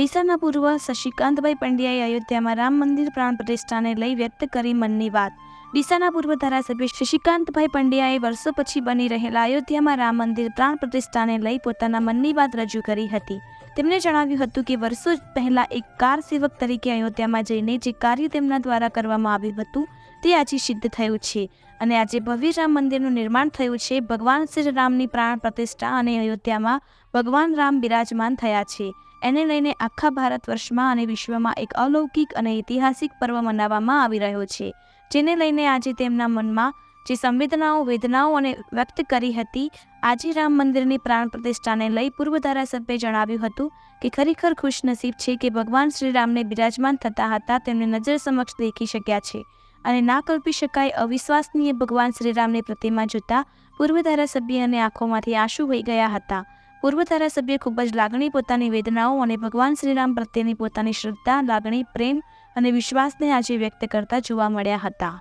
ડીસાના પૂર્વ શશિકાંતભાઈ પંડ્યાએ અયોધ્યામાં રામ મંદિર પ્રાણ પ્રતિષ્ઠાને લઈ વ્યક્ત કરી મનની વાત. ડીસાના પૂર્વ ધારાસભ્ય શશિકાંતભાઈ પંડ્યાએ વર્ષો પછી બની રહેલા અયોધ્યામાં રામ મંદિર પ્રાણ પ્રતિષ્ઠાને લઈ પોતાના મનની વાત રજૂ કરી હતી. તેમણે જણાવ્યું હતું કે વર્ષો પહેલા એક કાર સેવક તરીકે અયોધ્યામાં જઈને જે કાર્ય તેમના દ્વારા કરવામાં આવ્યું હતું, તે આજે સિદ્ધ થયું છે અને આજે ભવ્ય રામ મંદિરનું નિર્માણ થયું છે. ભગવાન શ્રી રામની પ્રાણ પ્રતિષ્ઠા અને અયોધ્યામાં ભગવાન રામ બિરાજમાન થયા છે. એને લઈને આખા ભારત વર્ષમાં અને વિશ્વમાં એક અલૌકિક અને ઐતિહાસિક પર્વ મનાવવામાં આવી રહ્યો છે, જેને લઈને આજે તેમના મનમાં જે સંવેદનાઓ, વેદનાઓ અને વ્યક્ત કરી હતી, આજે રામ મંદિરની પ્રાણ પ્રતિષ્ઠાને લઈ પૂર્વ ધારાસભ્યે જણાવ્યું હતું કે ખરેખર ખુશનસીબ છે કે ભગવાન શ્રીરામને બિરાજમાન થતા હતા, તેમને નજર સમક્ષ દેખી શક્યા છે અને ના કલ્પી શકાય અવિશ્વાસનીય ભગવાન શ્રીરામની પ્રતિમા જોતા પૂર્વ ધારાસભ્ય અને આંખોમાંથી આંસુ વહી ગયા હતા. પૂર્વ ધારાસભ્ય ખૂબ જ લાગણી પોતાની વેદનાઓ અને ભગવાન શ્રીરામ પ્રત્યેની પોતાની શ્રદ્ધા, લાગણી, પ્રેમ અને વિશ્વાસને આજે વ્યક્ત કરતા જોવા મળ્યા હતા.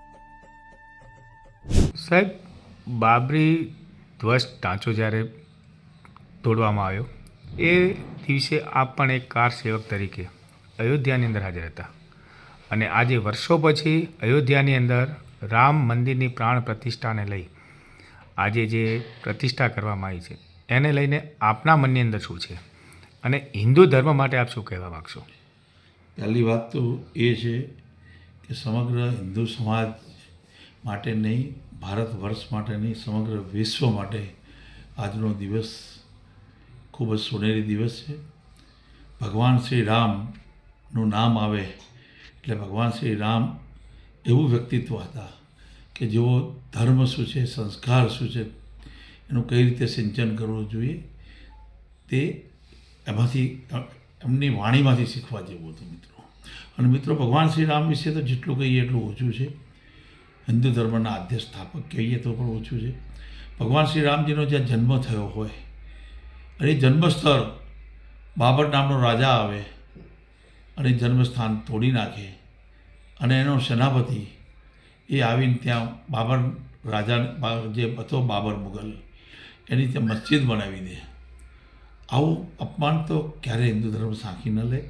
સાહેબ, બાબરી ધ્વજ ઢાંચો જ્યારે તોડવામાં આવ્યો, એ દિવસે આપ પણ એક કાર સેવક તરીકે અયોધ્યાની અંદર હાજર હતા. અને આજે વર્ષો પછી અયોધ્યાની અંદર રામ મંદિરની પ્રાણ પ્રતિષ્ઠાને લઈ આજે જે પ્રતિષ્ઠા કરવામાં આવી છે એને લઈને આપના મનની અંદર શું છે? અને હિન્દુ ધર્મ માટે આપ શું કહેવા માગશો? પહેલી વાત તો એ છે કે સમગ્ર હિન્દુ સમાજ માટે નહીં, ભારત વર્ષ માટે નહીં, સમગ્ર વિશ્વ માટે આજનો દિવસ ખૂબ જ સોનેરી દિવસ છે. ભગવાન શ્રી રામનું નામ આવે એટલે ભગવાન શ્રી રામ એવું વ્યક્તિત્વ હતા કે જેઓ ધર્મ શું છે, સંસ્કાર શું છે એનું કઈ રીતે સિંચન કરવું જોઈએ તે એમાંથી એમની વાણીમાંથી શીખવા જેવું હતું મિત્રો. અને મિત્રો, ભગવાન શ્રી રામ વિશે તો જેટલું કહીએ એટલું ઓછું છે. હિન્દુ ધર્મના આદ્ય સ્થાપક કહીએ તો પણ ઓછું છે. ભગવાન શ્રી રામજીનો જ્યાં જન્મ થયો હોય, અને જન્મસ્થળ બાબર નામનો રાજા આવે, અને જન્મસ્થાન તોડી નાખે, અને એનો સેનાપતિ એ આવીને ત્યાં બાબર રાજા, જે હતો બાબર મુગલ એની ત્યાં મસ્જિદ બનાવી દે. આવું અપમાન તો ક્યારેય હિન્દુ ધર્મ સાંખી ન લે.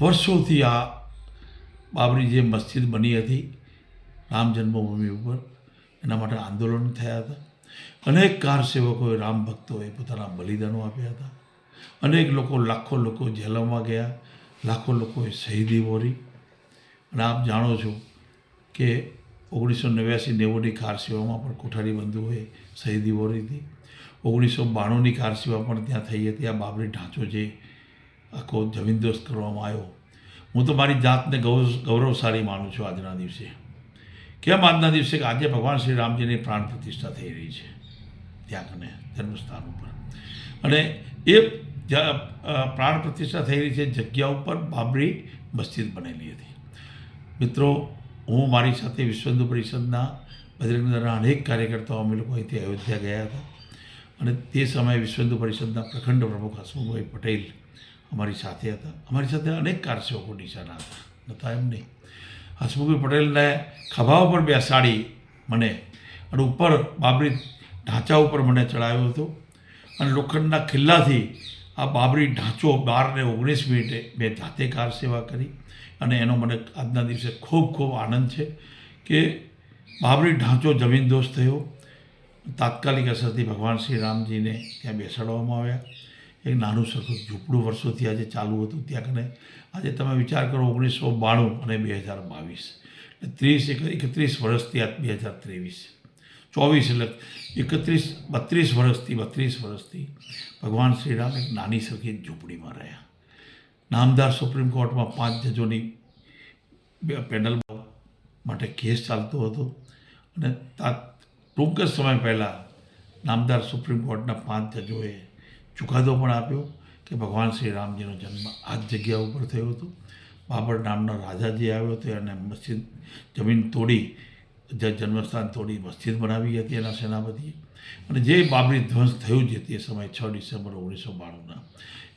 વર્ષોથી આ બાબરી જે મસ્જિદ બની હતી, રામ જન્મભૂમિ ઉપર, એના માટે આંદોલન થયા હતા. અનેક કાર સેવકોએ રામ ભક્તોએ પોતાના બલિદાનો આપ્યા હતા. અનેક લોકો લાખો લોકો જેલમાં ગયા, લાખો લોકોએ શહીદી વોરી અને આપ જાણો છો કે ઓગણીસો નેવ્યાસી નેવુંની કાર સેવામાં પણ કોઠારી બંધુઓએ શહીદી વોરી હતી. ઓગણીસો બાણુંની કાર સેવા પણ ત્યાં થઈ હતી. આ બાબરી ઢાંચો જે આખો જમીનદોસ્ત કરવામાં આવ્યો. હું તો મારી જાતને ગૌરવ ગૌરવશાળી માનું છું આજના દિવસે. કેમ આજના દિવસે? કે આજે ભગવાન શ્રી રામજીની પ્રાણ પ્રતિષ્ઠા થઈ રહી છે. ત્યાં કને જન્મસ્થાન ઉપર. અને એ પ્રાણ પ્રતિષ્ઠા થઈ રહી છે જગ્યા ઉપર બાબરી મસ્જિદ બનેલી હતી. મિત્રો, હું મારી સાથે વિશ્વ હિન્દુ પરિષદના બજરંગદળના અનેક કાર્યકર્તાઓ અમે લોકો અહીંથી અયોધ્યા ગયા હતા. અને તે સમયે વિશ્વ પરિષદના પ્રખંડ પ્રમુખ હસમુભાઈ પટેલ અમારી સાથે હતા. અમારી સાથે અનેક કારસેવકો નિશાના હતા. નતા એમ નહીં. હસમુખભાઈ પટેલને ખભા ઉપર બેસાડી મને અને ઉપર બાબરી ઢાંચા ઉપર મને ચડાવ્યો હતો. અને લોખંડના ખિલ્લાથી આ બાબરી ઢાંચો બાર ને ઓગણીસ મિનિટે મેં જાતે કાર સેવા કરી. અને એનો મને આજના દિવસે ખૂબ ખૂબ આનંદ છે કે બાબરી ઢાંચો જમીનદોસ્ત થયો. તાત્કાલિક અસરથી ભગવાન શ્રી રામજીને ત્યાં બેસાડવામાં આવ્યા. એક નાનું સરખું ઝૂંપડું વર્ષોથી આજે ચાલુ હતું. ત્યાં કને આજે તમે વિચાર કરો, ઓગણીસો બાણું અને બે હજાર બાવીસ. એટલે ત્રીસ એક, એકત્રીસ વર્ષથી આ બે હજાર ત્રેવીસ. ચોવીસ એટલે એકત્રીસ, બત્રીસ વર્ષથી બત્રીસ વર્ષથી ભગવાન શ્રી રામ એક નાની સરખી ઝૂંપડીમાં રહ્યા. નામદાર સુપ્રીમ કોર્ટમાં પાંચ જજોની પેનલ માટે કેસ ચાલતો હતો. અને તા ટૂંક જ સમય પહેલાં નામદાર સુપ્રીમ કોર્ટના પાંચ જજોએ ચુકાદો પણ આપ્યો કે ભગવાન શ્રી રામજીનો જન્મ આ જ જગ્યા ઉપર થયો હતો. બાબર નામનો રાજાજી આવ્યો હતો એને મસ્જિદ જમીન તોડી, જે જન્મસ્થાન તોડી મસ્જિદ બનાવી હતી એના સેનાપતિએ. અને જે બાબરી ધ્વંસ થયું છે તે સમયે છ ડિસેમ્બર ઓગણીસો બાણુંના,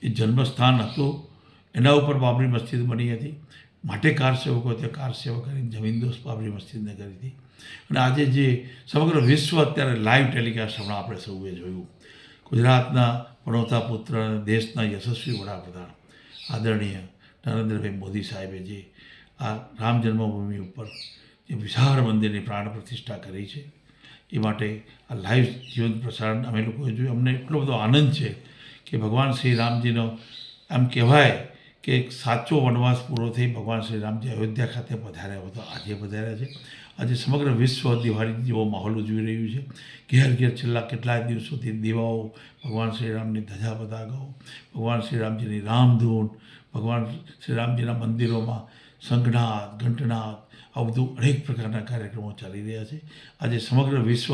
એ જન્મસ્થાન હતું. એના ઉપર બાબરી મસ્જિદ બની હતી. માટે કાર સેવકો તે કાર સેવા કરીને જમીનદોસ બાબરી મસ્જિદને કરી હતી. અને આજે જે સમગ્ર વિશ્વ અત્યારે લાઈવ ટેલિકાસ્ટ હમણાં આપણે સૌએ જોયું. ગુજરાતના પણોતા પુત્ર અને દેશના યશસ્વી વડાપ્રધાન આદરણીય નરેન્દ્રભાઈ મોદી સાહેબે જે આ રામ જન્મભૂમિ ઉપર જે વિશાળ મંદિરની પ્રાણ પ્રતિષ્ઠા કરી છે, એ માટે આ લાઈવ જીવંત પ્રસારણ અમે લોકોએ જોયું. અમને એટલો બધો આનંદ છે કે ભગવાન શ્રી રામજીનો આમ કહેવાય કે સાચો વનવાસ પૂરો થઈ ભગવાન શ્રી રામજી અયોધ્યા ખાતે પધાર્યા હતા આજે પધાર્યા છે. આજે સમગ્ર વિશ્વ દિવાળી જેવો માહોલ ઉજવી રહ્યું છે. ઘેર ઘેર છેલ્લા કેટલાય દિવસોથી દીવાઓ ભગવાન શ્રી રામની ધજા પતાકાઓ ભગવાન શ્રી રામજીની રામધૂન, ભગવાન શ્રી રામજીના મંદિરોમાં સંઘનાદ, ઘંટનાદ આ બધું અનેક પ્રકારના કાર્યક્રમો ચાલી રહ્યા છે. આજે સમગ્ર વિશ્વ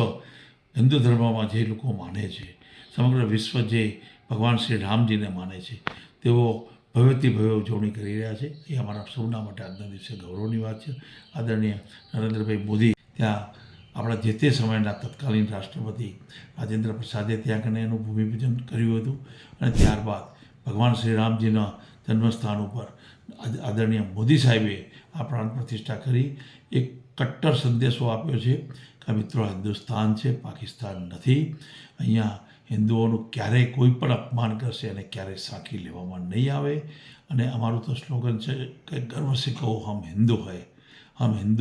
હિન્દુ ધર્મમાં જે લોકો માને છે, સમગ્ર વિશ્વ જે ભગવાન શ્રી રામજીને માને છે, તેઓ ભવ્યથી ભવ્ય ઉજવણી કરી રહ્યા છે. એ અમારા સૌના માટે આજના દિવસે ગૌરવની વાત છે. આદરણીય નરેન્દ્રભાઈ મોદી ત્યાં આપણા જે તે સમયના તત્કાલીન રાષ્ટ્રપતિ રાજેન્દ્ર પ્રસાદે ત્યાં કને એનું ભૂમિપૂજન કર્યું હતું અને ત્યારબાદ ભગવાન શ્રી રામજીના જન્મસ્થાન ઉપર આદરણીય મોદી સાહેબે આ પ્રાણ પ્રતિષ્ઠા કરી. એક કટ્ટર સંદેશો આપ્યો છે કે મિત્રો હિન્દુસ્તાન છે, પાકિસ્તાન નથી. અહીંયા હિન્દુઓનું ક્યારેય કોઈ પણ અપમાન કરશે અને ક્યારેય સાંકી લેવામાં નહીં આવે. અને અમારું તો સ્લોગન છે કે ગર્વ સે હમ હિન્દુ હૈ હમ હિન્દુ